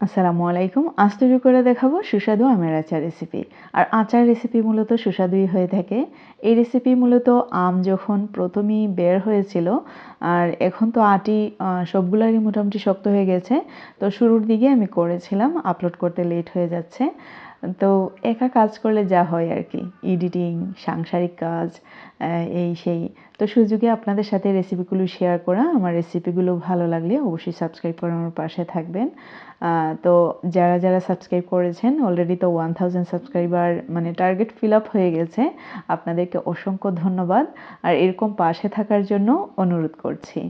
আসসালামু আলাইকুম। আজ তৈরি করে দেখাবো সুস্বাদু আমের আচার রেসিপি আর আচার রেসিপি মূলত সুস্বাদুই হয়ে থাকে। এই রেসিপি মূলত আম যখন প্রথমেই বের হয়েছিল, আর এখন তো আটি সবগুলোরই মোটামুটি শক্ত হয়ে গেছে, তো শুরুর দিকে আমি করেছিলাম আপলোড করতে লেট হয়ে যাচ্ছে। তো একা কাজ করলে যা হয় আর কি এডিটিং সাংসারিক কাজ এই সেই। তো সুযোগে আপনাদের সাথে রেসিপিগুলো শেয়ার করা, আমার রেসিপিগুলো ভালো লাগলে অবশ্যই সাবস্ক্রাইব করে আমার পাশে থাকবেন। তো যারা যারা সাবস্ক্রাইব করেছেন অলরেডি তো ওয়ান থাউজেন্ড সাবস্ক্রাইবার মানে টার্গেট ফিল আপ হয়ে গেছে, আপনাদেরকে অসংখ্য ধন্যবাদ। আর এরকম পাশে থাকার জন্য অনুরোধ করছি।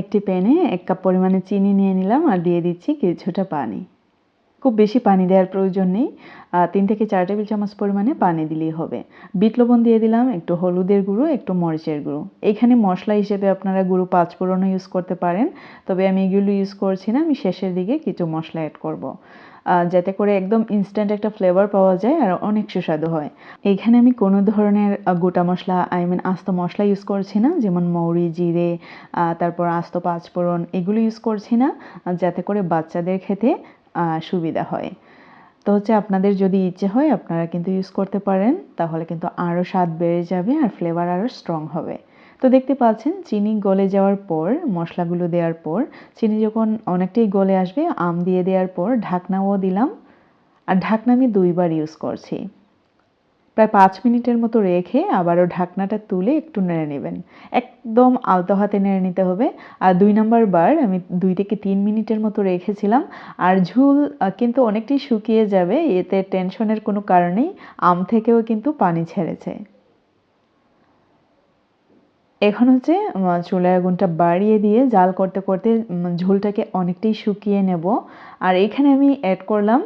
একটি প্যানে এক কাপ পরিমাণে চিনি নিয়ে নিলাম আর দিয়ে দিচ্ছি কিছুটা পানি। খুব বেশি পানি দেওয়ার প্রয়োজন নেই। তিন থেকে চার টেবিল চামচ পরিমাণে পানি দিলেই হবে। বিট লবণ দিয়ে দিলাম, একটু হলুদের গুঁড়ো, একটু মরিচের গুঁড়ো। এখানে মশলা হিসেবে আপনারা গুঁড়ো পাঁচ ফোড়নও ইউজ করতে পারেন, তবে আমি এগুলো ইউজ করছি না, আমি শেষের দিকে কিছু মশলা অ্যাড করব। যাতে করে একদম ইনস্ট্যান্ট একটা ফ্লেভার পাওয়া যায় আর অনেক সুস্বাদু হয়। এইখানে আমি কোনো ধরনের গোটা মশলা আই মিন আস্ত মশলা ইউজ করছি না, যেমন মৌরি, জিরে তারপর আস্ত পাঁচফোড়ন এগুলো ইউজ করছি না যাতে করে বাচ্চাদের খেতে সুবিধা হয়। তো হচ্ছে আপনাদের যদি ইচ্ছে হয়, আপনারা কিন্তু ইউজ করতে পারেন। তাহলে কিন্তু আরও স্বাদ বেড়ে যাবে আর ফ্লেভার আরও স্ট্রং হবে। তো দেখতে পাচ্ছেন, চিনি গলে যাওয়ার পর, মশলাগুলো দেওয়ার পর, চিনি যখন অনেকটাই গলে আসবে, আম দিয়ে দেওয়ার পর, ঢাকনাও দিলাম। আর ঢাকনা আমি দুইবার ইউজ করছি। প্রায় পাঁচ মিনিটের মতো রেখে আবারও ঢাকনাটা তুলে একটু নেড়ে নেবেন। একদম আলতো হাতে নেড়ে নিতে হবে। আর দুই নাম্বার বার আমি দুই থেকে তিন মিনিটের মতো রেখেছিলাম। আর ঝুল কিন্তু অনেকটাই শুকিয়ে যাবে, এতে টেনশনের কোনো কারণেই আম থেকেও কিন্তু পানি ছেড়েছে। এখন হচ্ছে চুলার আগুনটা বাড়িয়ে দিয়ে জাল করতে করতে ঝোলটাকে অনেকটাই শুকিয়ে নেব। আর এখানে আমি অ্যাড করলাম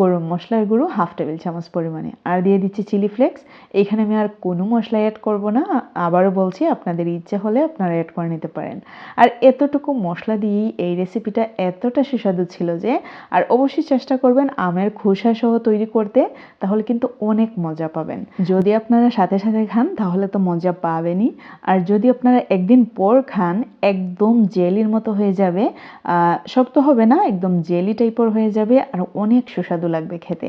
গরম মশলার গুঁড়ো হাফ টেবিল চামচ পরিমাণে। আর দিয়ে দিচ্ছি চিলি ফ্লেক্স। এখানে আমি আর কোনো মশলা অ্যাড করব না। আবারও বলছি, আপনাদের ইচ্ছে হলে আপনারা অ্যাড করে নিতে পারেন। আর এতটুকু মশলা দিয়েই এই রেসিপিটা এতটা সুস্বাদু ছিল যে, আর অবশ্যই চেষ্টা করবেন আমের খোসা সহ তৈরি করতে, তাহলে কিন্তু অনেক মজা পাবেন। যদি আপনারা সাথে সাথে খান, তাহলে তো মজা পাবেনই। আর যদি আপনারা একদিন পর খান, একদম জেলির মতো হয়ে যাবে। শক্ত হবে না, একদম জেলি টাইপের হয়ে যাবে। আর অনেক সুস্বাদু সুস্বাদু লাগবে খেতে।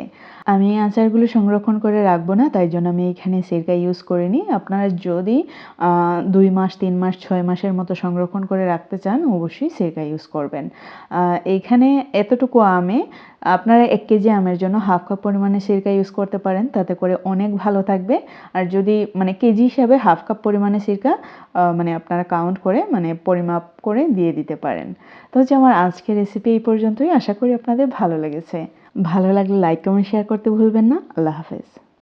আমি আচারগুলো সংরক্ষণ করে রাখব না, তাই জন্য আমি এখানে সিরকা ইউজ করিনি আপনারা যদি দুই মাস, তিন মাস, ছয় মাসের মতো সংরক্ষণ করে রাখতে চান, অবশ্যই সিরকা ইউজ করবেন। এইখানে এতটুকু আমে, আপনারা এক কেজি আমের জন্য হাফ কাপ পরিমাণে সিরকা ইউজ করতে পারেন, তাতে করে অনেক ভালো থাকবে। আর যদি মানে কেজি হিসাবে হাফ কাপ পরিমাণে সিরকা মানে আপনারা কাউন্ট করে মানে পরিমাপ করে দিয়ে দিতে পারেন। তো হচ্ছে আমার আজকের রেসিপি এই পর্যন্তই। আশা করি আপনাদের ভালো লেগেছে। ভালো লাগলে লাইক কমেন্ট শেয়ার করতে ভুলবেন না। আল্লাহ হাফেজ।